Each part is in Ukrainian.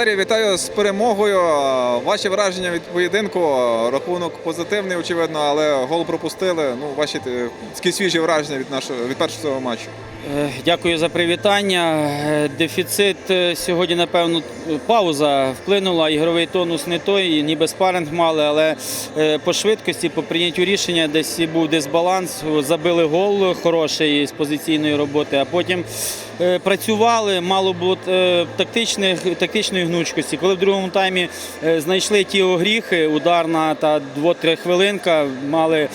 Валерій, вітаю з перемогою. Ваші враження від поєдинку. Рахунок позитивний, очевидно, але гол пропустили. Ну, ваші е, такі свіжі враження від нашого від першого матчу. Е, Дякую за привітання. Е, Дефіцит е, сьогодні, напевно, пауза вплинула. Ігровий тонус не той, ніби спаринг мали, але по швидкості, по прийняттю рішення, десь був дисбаланс. Забили гол хороший з позиційної роботи, а потім працювали, мало було тактичної гнучкості. Коли в другому таймі знайшли ті огріхи, ударна та 2-3 хвилинка, мали,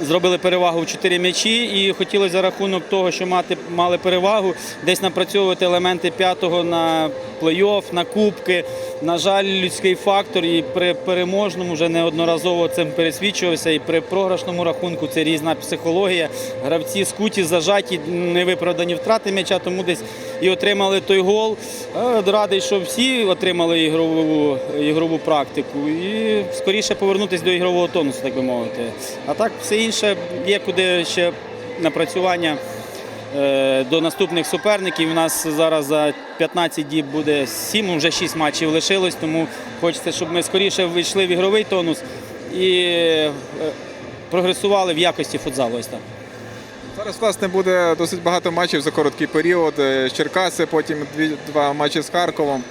зробили перевагу в 4 м'ячі і хотілося за рахунок того, що мати, мали перевагу, десь напрацьовувати елементи п'ятого на плей-офф, на кубки. На жаль, людський фактор і при переможному вже неодноразово цим пересвідчувався. І при програшному рахунку це різна психологія. Гравці скуті, зажаті, невиправдані втрати м'яча, тому десь і отримали той гол. Е, Радий, що всі отримали ігрову, ігрову практику і скоріше повернутися до ігрового тонусу, так би мовити. А так все інше є куди ще напрацювання. Е, До наступних суперників у нас зараз за 15 діб буде 7, вже 6 матчів лишилось, тому хочеться, щоб ми скоріше вийшли в ігровий тонус і е, прогресували в якості футзалу. Ось так. Зараз, власне, буде досить багато матчів за короткий період. Е, Черкаси, потім дві, два матчі з Харковом.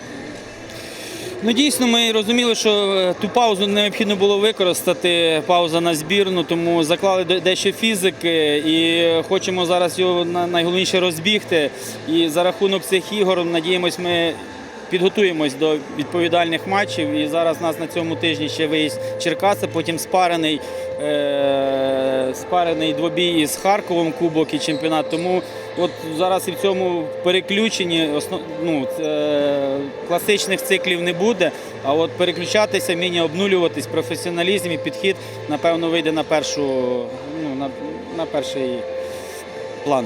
Ну дійсно, ми розуміли, що е, ту паузу необхідно було використати. Пауза на збірну, тому заклали дещо фізики і хочемо зараз його найголовніше розбігти. І за рахунок цих ігор, надіємось, ми підготуємось до відповідальних матчів. І зараз у нас на цьому тижні ще виїзд Черкаси, потім спарений, е- спарений двобій із Харковом, Кубок і чемпіонат. Тому от зараз і в цьому переключенні основ... ну, е- класичних циклів не буде. А от переключатися, вміння обнулюватись, професіоналізм і підхід, напевно, вийде на першу, ну, на, на перший план.